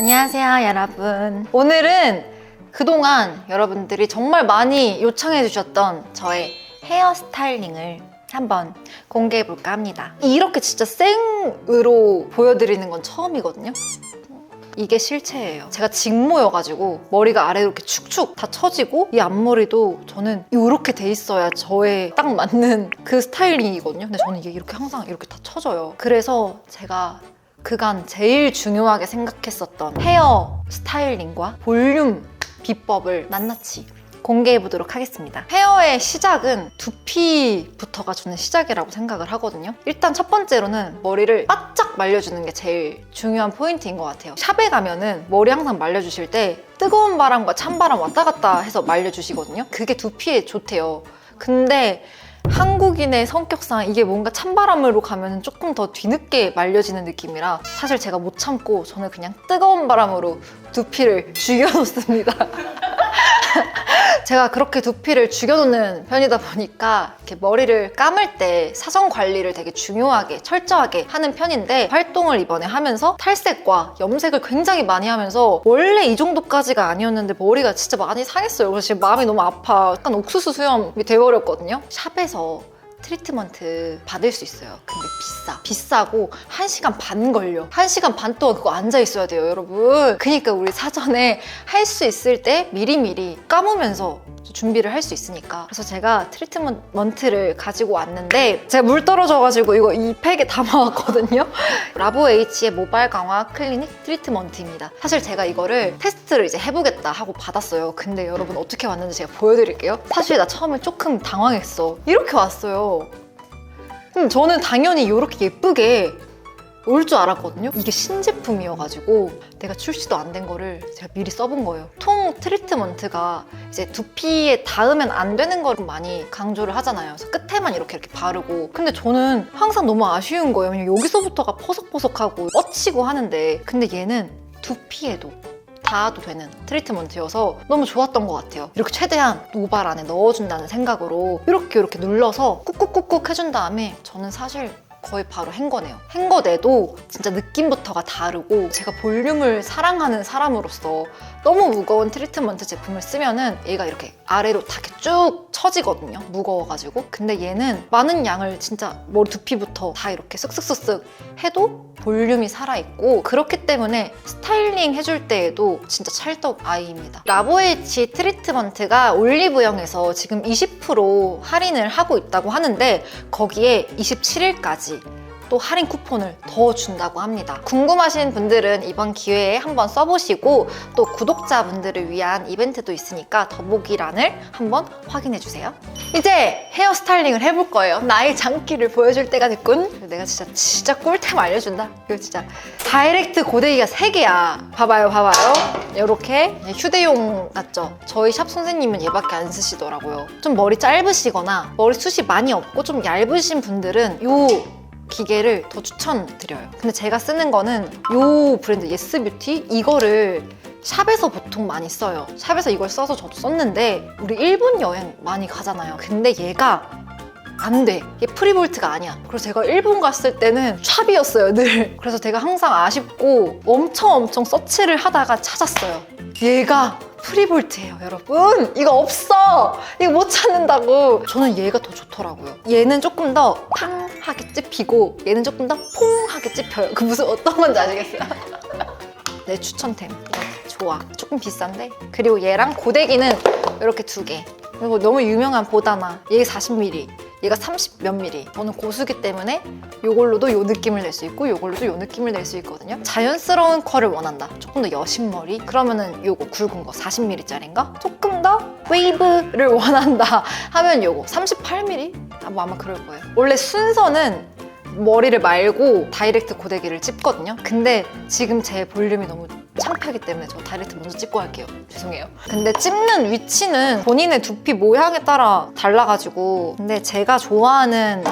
안녕하세요, 여러분. 오늘은 그동안 여러분들이 정말 많이 요청해 주셨던 저의 헤어 스타일링을 한번 공개해 볼까 합니다. 이렇게 진짜 생으로 보여드리는 건 처음이거든요. 이게 실체예요. 제가 직모여가지고 머리가 아래로 이렇게 축축 다 처지고 이 앞머리도 저는 이렇게 돼 있어야 저에 딱 맞는 그 스타일링이거든요. 근데 저는 이게 이렇게 항상 이렇게 다 처져요. 그래서 제가 그간 제일 중요하게 생각했었던 헤어 스타일링과 볼륨 비법을 낱낱이 공개해 보도록 하겠습니다. 헤어의 시작은 두피부터가 저는 시작이라고 생각을 하거든요. 일단 첫 번째로는 머리를 바짝 말려주는 게 제일 중요한 포인트인 것 같아요. 샵에 가면은 머리 항상 말려주실 때 뜨거운 바람과 찬 바람 왔다 갔다 해서 말려주시거든요. 그게 두피에 좋대요. 근데 한국인의 성격상 이게 뭔가 찬바람으로 가면 조금 더 뒤늦게 말려지는 느낌이라 사실 제가 못 참고 저는 그냥 뜨거운 바람으로 두피를 죽여놓습니다. 제가 그렇게 두피를 죽여놓는 편이다 보니까 이렇게 머리를 감을 때 사전 관리를 되게 중요하게 철저하게 하는 편인데 활동을 이번에 하면서 탈색과 염색을 굉장히 많이 하면서 원래 이 정도까지가 아니었는데 머리가 진짜 많이 상했어요. 그래서 지금 마음이 너무 아파. 약간 옥수수 수염이 돼버렸거든요. 샵에서 트리트먼트 받을 수 있어요. 근데 비싸. 비싸고 1시간 반 걸려. 1시간 반 동안 그거 앉아 있어야 돼요, 여러분. 그러니까 우리 사전에 할 수 있을 때 미리미리 감으면서 준비를 할 수 있으니까. 그래서 제가 트리트먼트를 가지고 왔는데 제가 물 떨어져가지고 이거 이 팩에 담아왔거든요. 라보에이치의 모발 강화 클리닉 트리트먼트입니다. 사실 제가 이거를 테스트를 이제 해보겠다 하고 받았어요. 근데 여러분 어떻게 왔는지 제가 보여드릴게요. 사실 나 처음에 조금 당황했어. 이렇게 왔어요. 음, 저는 당연히 이렇게 예쁘게 올 줄 알았거든요. 이게 신제품이어가지고 내가 출시도 안 된 거를 제가 미리 써본 거예요. 통 트리트먼트가 이제 두피에 닿으면 안 되는 거를 많이 강조를 하잖아요. 그래서 끝에만 이렇게 이렇게 바르고. 근데 저는 항상 너무 아쉬운 거예요. 여기서부터가 퍼석퍼석하고 뻗치고 하는데 근데 얘는 두피에도 닿아도 되는 트리트먼트여서 너무 좋았던 것 같아요. 이렇게 최대한 모발 안에 넣어준다는 생각으로 이렇게 이렇게 눌러서 꾹꾹꾹꾹 해준 다음에 저는 사실 거의 바로 헹궈내요. 헹궈내도 진짜 느낌부터가 다르고 제가 볼륨을 사랑하는 사람으로서 너무 무거운 트리트먼트 제품을 쓰면은 얘가 이렇게 아래로 다 이렇게 쭉 처지거든요. 무거워가지고. 근데 얘는 많은 양을 진짜 머리 두피부터 다 이렇게 쓱쓱쓱쓱 해도 볼륨이 살아있고 그렇기 때문에 스타일링 해줄 때에도 진짜 찰떡 아이입니다. 라보에치 트리트먼트가 올리브영에서 지금 20% 할인을 하고 있다고 하는데 거기에 27일까지 또 할인 쿠폰을 더 준다고 합니다. 궁금하신 분들은 이번 기회에 한번 써보시고 또 구독자분들을 위한 이벤트도 있으니까 더보기란을 한번 확인해 주세요. 이제 헤어 스타일링을 해볼 거예요. 나의 장기를 보여줄 때가 됐군. 내가 진짜 진짜 꿀템 알려준다. 이거 진짜 다이렉트 고데기가 3개야. 봐봐요, 봐봐요. 이렇게 휴대용 같죠? 저희 샵 선생님은 얘밖에 안 쓰시더라고요. 좀 머리 짧으시거나 머리숱이 많이 없고 좀 얇으신 분들은 요 기계를 더 추천드려요. 근데 제가 쓰는 거는 요 브랜드 예스뷰티 이거를 샵에서 보통 많이 써요. 샵에서 이걸 써서 저도 썼는데 우리 일본 여행 많이 가잖아요. 근데 얘가 안 돼. 얘 프리볼트가 아니야. 그래서 제가 일본 갔을 때는 샵이었어요, 늘. 그래서 제가 항상 아쉽고 엄청 엄청 서치를 하다가 찾았어요. 얘가 프리볼트예요, 여러분. 이거 없어. 이거 못 찾는다고. 저는 얘가 더 좋더라고요. 얘는 조금 더 팡하게 찝히고 얘는 조금 더 퐁하게 찝혀요. 그 무슨 어떤 건지 아시겠어요? 내 추천템. 좋아. 조금 비싼데. 그리고 얘랑 고데기는 이렇게 두 개. 그리고 너무 유명한 보다나 얘 40ml. 얘가 30 몇 미리. 저는 고수기 때문에 이걸로도 이 느낌을 낼 수 있고 이걸로도 이 느낌을 낼 수 있거든요. 자연스러운 컬을 원한다. 조금 더 여신 머리. 그러면은 요거 굵은 거 40ml짜리인가? 조금 더 웨이브를 원한다 하면 요거 38mm? 뭐 아마 그럴 거예요. 원래 순서는 머리를 말고 다이렉트 고데기를 찝거든요. 근데 지금 제 볼륨이 너무 창피하기 때문에 저 다이렉트 먼저 찍고 할게요. 죄송해요. 근데 찝는 위치는 본인의 두피 모양에 따라 달라가지고 근데 제가 좋아하는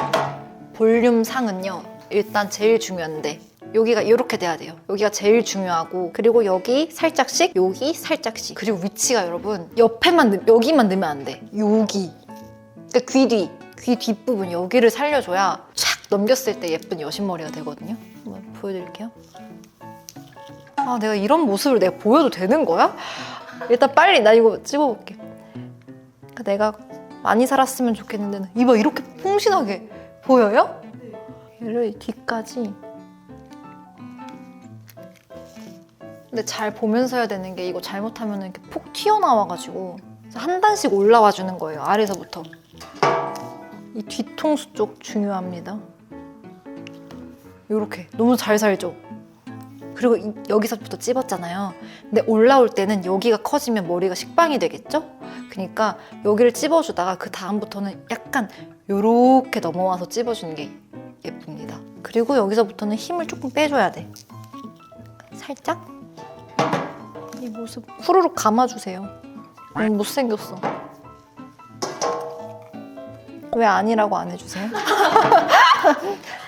볼륨 상은요. 일단 제일 중요한데 여기가 이렇게 돼야 돼요. 여기가 제일 중요하고 그리고 여기 살짝씩 여기 살짝씩 그리고 위치가 여러분 옆에만 넣, 여기만 넣으면 안 돼. 여기 그러니까 귀 뒤. 귀 뒷부분 여기를 살려줘야 촥 넘겼을 때 예쁜 여신머리가 되거든요. 한번 보여드릴게요. 아, 내가 이런 모습을 내가 보여도 되는 거야? 일단 빨리 나 이거 찍어볼게. 그러니까 내가 많이 살았으면 좋겠는데 이봐 이렇게 풍신하게 보여요? 얘를 뒤까지. 근데 잘 보면서 해야 되는 게 이거 잘못하면 이렇게 폭 튀어나와가지고 한 단씩 올라와 주는 거예요 아래서부터. 이 뒤통수 쪽 중요합니다. 이렇게 너무 잘 살죠. 그리고 이- 여기서부터 찝었잖아요. 근데 올라올 때는 여기가 커지면 머리가 식빵이 되겠죠? 그러니까 여기를 찝어주다가 그 다음부터는 약간 요렇게 넘어와서 찝어주는 게 예쁩니다. 그리고 여기서부터는 힘을 조금 빼줘야 돼. 살짝 이 모습 후루룩 감아주세요. 너무 못생겼어. 왜 아니라고 안 해주세요?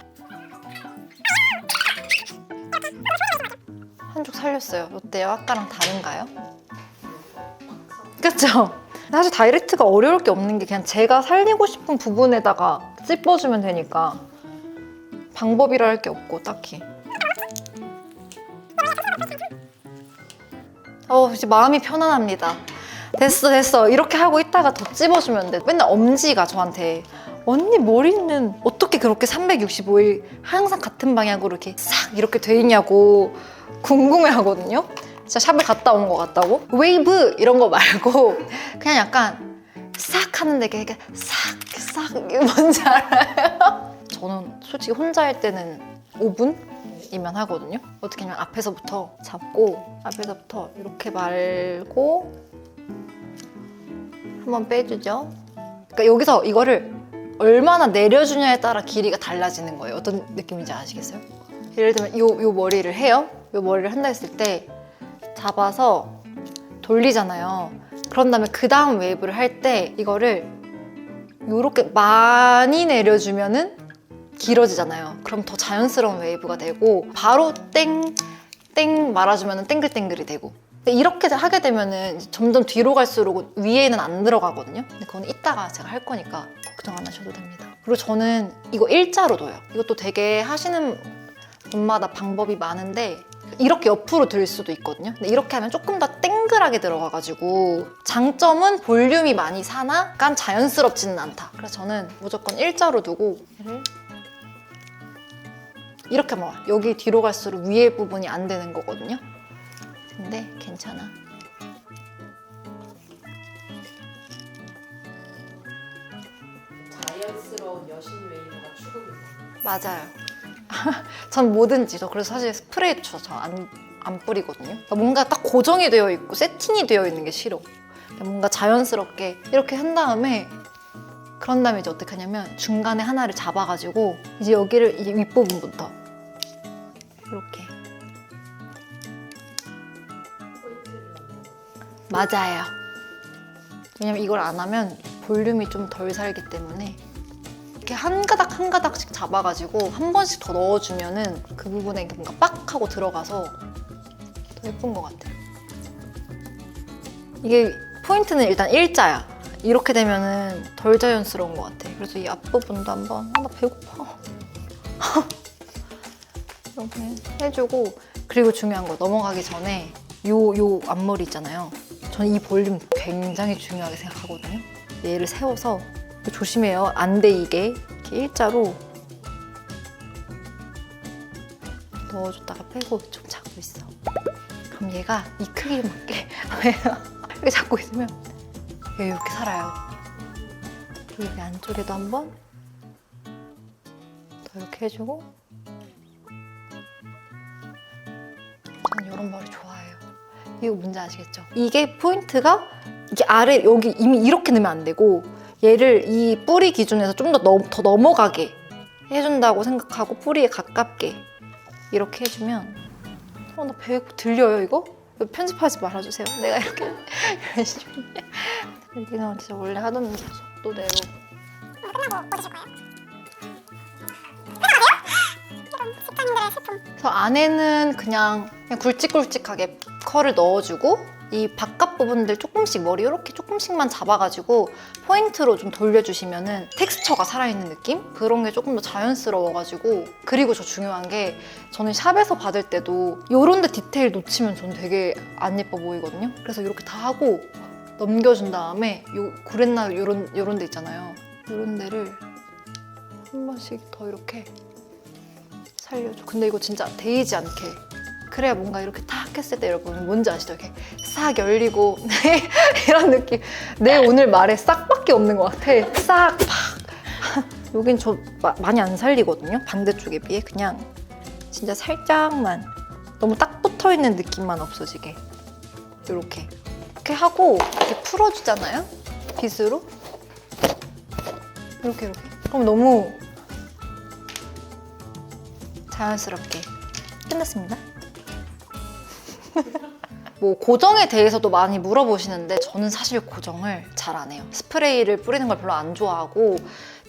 한쪽 살렸어요. 어때요? 아까랑 다른가요? 그쵸? 사실 다이렉트가 어려울 게 없는 게 그냥 제가 살리고 싶은 부분에다가 찝어주면 되니까 방법이라 할 게 없고 딱히 어 이제 마음이 편안합니다 됐어 됐어 이렇게 하고 있다가 더 찝어주면 돼 맨날 엄지가 저한테 언니 머리는 어떻게 그렇게 365일 항상 같은 방향으로 이렇게 싹 이렇게 돼 있냐고 궁금해 하거든요. 진짜 샵을 갔다 온 것 같다고. 웨이브 이런 거 말고 그냥 약간 싹 하는데 이렇게 싹싹 이게 뭔지 알아요? 저는 솔직히 혼자 할 때는 5분 이면 하거든요. 어떻게 하면 앞에서부터 잡고 앞에서부터 이렇게 말고 한번 빼주죠. 그러니까 여기서 이거를 얼마나 내려주냐에 따라 길이가 달라지는 거예요. 어떤 느낌인지 아시겠어요? 예를 들면 요, 요 머리를 해요 요 머리를 한다 했을 때 잡아서 돌리잖아요. 그런 다음에 그 다음 웨이브를 할 때 이거를 이렇게 많이 내려주면은 길어지잖아요. 그럼 더 자연스러운 웨이브가 되고 바로 땡, 땡 말아주면은 땡글땡글이 되고 이렇게 하게 되면은 점점 뒤로 갈수록 위에는 안 들어가거든요. 근데 그건 이따가 제가 할 거니까 걱정 안 하셔도 됩니다. 그리고 저는 이거 일자로 둬요. 이것도 되게 하시는 분마다 방법이 많은데 이렇게 옆으로 들 수도 있거든요. 근데 이렇게 하면 조금 더 땡글하게 들어가가지고 장점은 볼륨이 많이 사나 약간 자연스럽지는 않다. 그래서 저는 무조건 일자로 두고 얘를 이렇게 막 여기 뒤로 갈수록 위에 부분이 안 되는 거거든요. 근데 괜찮아. 자연스러운 여신 웨이브가 추구입니다. 맞아요. 전 뭐든지 저 그래서 사실 스프레이 저안 안 뿌리거든요. 그러니까 뭔가 딱 고정이 되어 있고 세팅이 되어 있는 게 싫어. 그러니까 뭔가 자연스럽게 이렇게 한 다음에 그런 다음에 이제 어떻게 하냐면 중간에 하나를 잡아가지고 이제 여기를 이 윗부분부터 이렇게. 맞아요. 왜냐면 이걸 안 하면 볼륨이 좀 덜 살기 때문에 이렇게 한 가닥 한 가닥씩 잡아가지고 한 번씩 더 넣어주면은 그 부분에 뭔가 빡 하고 들어가서 더 예쁜 것 같아요. 이게 포인트는 일단 일자야. 이렇게 되면은 덜 자연스러운 것 같아. 그래서 이 앞부분도 한번 아, 나 배고파. 이렇게 해주고 그리고 중요한 거 넘어가기 전에 요 요 앞머리 있잖아요. 저는 이 볼륨 굉장히 중요하게 생각하거든요. 얘를 세워서 조심해요. 안 데이게 이렇게 일자로 넣어줬다가 빼고 좀 잡고 있어. 그럼 얘가 이 크기에 맞게 이렇게 잡고 있으면 얘 이렇게 살아요. 여기 안쪽에도 한번 더 이렇게 해주고 저는 이런 머리 좋아해요. 이거 뭔지 아시겠죠? 이게 포인트가 이게 아래 여기 이미 이렇게 넣으면 안 되고 얘를 이 뿌리 기준에서 좀 더 더 넘어가게 해준다고 생각하고 뿌리에 가깝게 이렇게 해주면 어 나 배고 들려요 이거? 이거 편집하지 말아주세요. 내가 이렇게 열심히 리는 진짜 원래 하던 속도대로 그래서 안에는 그냥, 그냥 굵직굵직하게 컬을 넣어주고 이 바깥 부분들 조금씩 머리 이렇게 조금씩만 잡아가지고 포인트로 좀 돌려주시면은 텍스처가 살아있는 느낌? 그런 게 조금 더 자연스러워가지고 그리고 저 중요한 게 저는 샵에서 받을 때도 요런 데 디테일 놓치면 저는 되게 안 예뻐 보이거든요. 그래서 이렇게 다 하고 넘겨준 다음에 요 구렛나 요런 요런 데 있잖아요. 요런 데를 한 번씩 더 이렇게 살려줘. 근데 이거 진짜 데이지 않게 그래야 뭔가 이렇게 탁 했을 때 여러분 뭔지 아시죠? 이렇게 싹 열리고 네, 이런 느낌. 내 오늘 말에 싹밖에 없는 것 같아. 싹 팍. 여긴 저 마- 많이 안 살리거든요. 반대쪽에 비해 그냥 진짜 살짝만 너무 딱 붙어 있는 느낌만 없어지게 이렇게 이렇게 하고 이렇게 풀어주잖아요. 빗으로 이렇게 이렇게. 그럼 너무 자연스럽게 끝났습니다. 뭐 고정에 대해서도 많이 물어보시는데 저는 사실 고정을 잘 안 해요. 스프레이를 뿌리는 걸 별로 안 좋아하고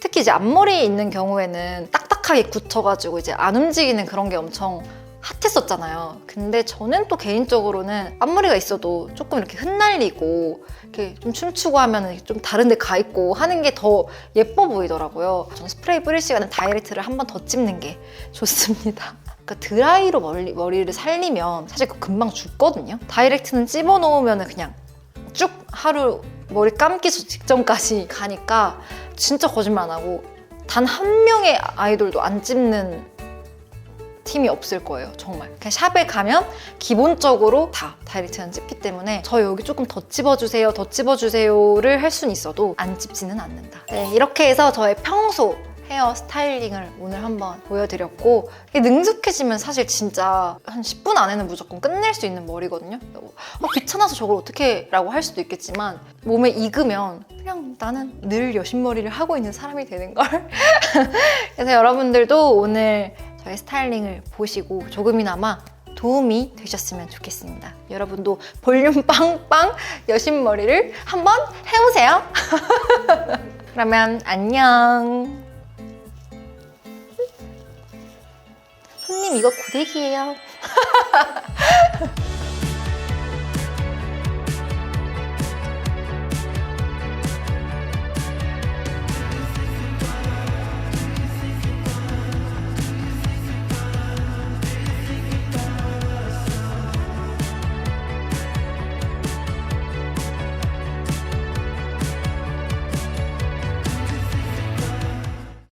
특히 이제 앞머리 있는 경우에는 딱딱하게 굳혀가지고 이제 안 움직이는 그런 게 엄청 핫했었잖아요. 근데 저는 또 개인적으로는 앞머리가 있어도 조금 이렇게 흩날리고 이렇게 좀 춤추고 하면 좀 다른 데 가 있고 하는 게 더 예뻐 보이더라고요. 저는 스프레이 뿌릴 시간에 다이렉트를 한 번 더 찝는 게 좋습니다. 그러니까 드라이로 머리, 머리를 살리면 사실 그거 금방 죽거든요. 다이렉트는 찝어 놓으면 그냥 쭉 하루 머리 감기 직전까지 가니까 진짜 거짓말 안 하고 단 한 명의 아이돌도 안 찝는 팀이 없을 거예요 정말 샵에 가면 기본적으로 다 다이렉트는 찝기 때문에 저 여기 조금 더 찝어주세요 더 찝어주세요를 할 수는 있어도 안 찝지는 않는다 네, 이렇게 해서 저의 평소 헤어 스타일링을 오늘 한번 보여드렸고 능숙해지면 사실 진짜 한 10분 안에는 무조건 끝낼 수 있는 머리거든요 어, 귀찮아서 저걸 어떻게 라고 할 수도 있겠지만 몸에 익으면 그냥 나는 늘 여신머리를 하고 있는 사람이 되는 걸 그래서 여러분들도 오늘 저의 스타일링을 보시고 조금이나마 도움이 되셨으면 좋겠습니다. 여러분도 볼륨 빵빵 여신머리를 한번 해보세요. 그러면 안녕. 손님 이거 고데기예요.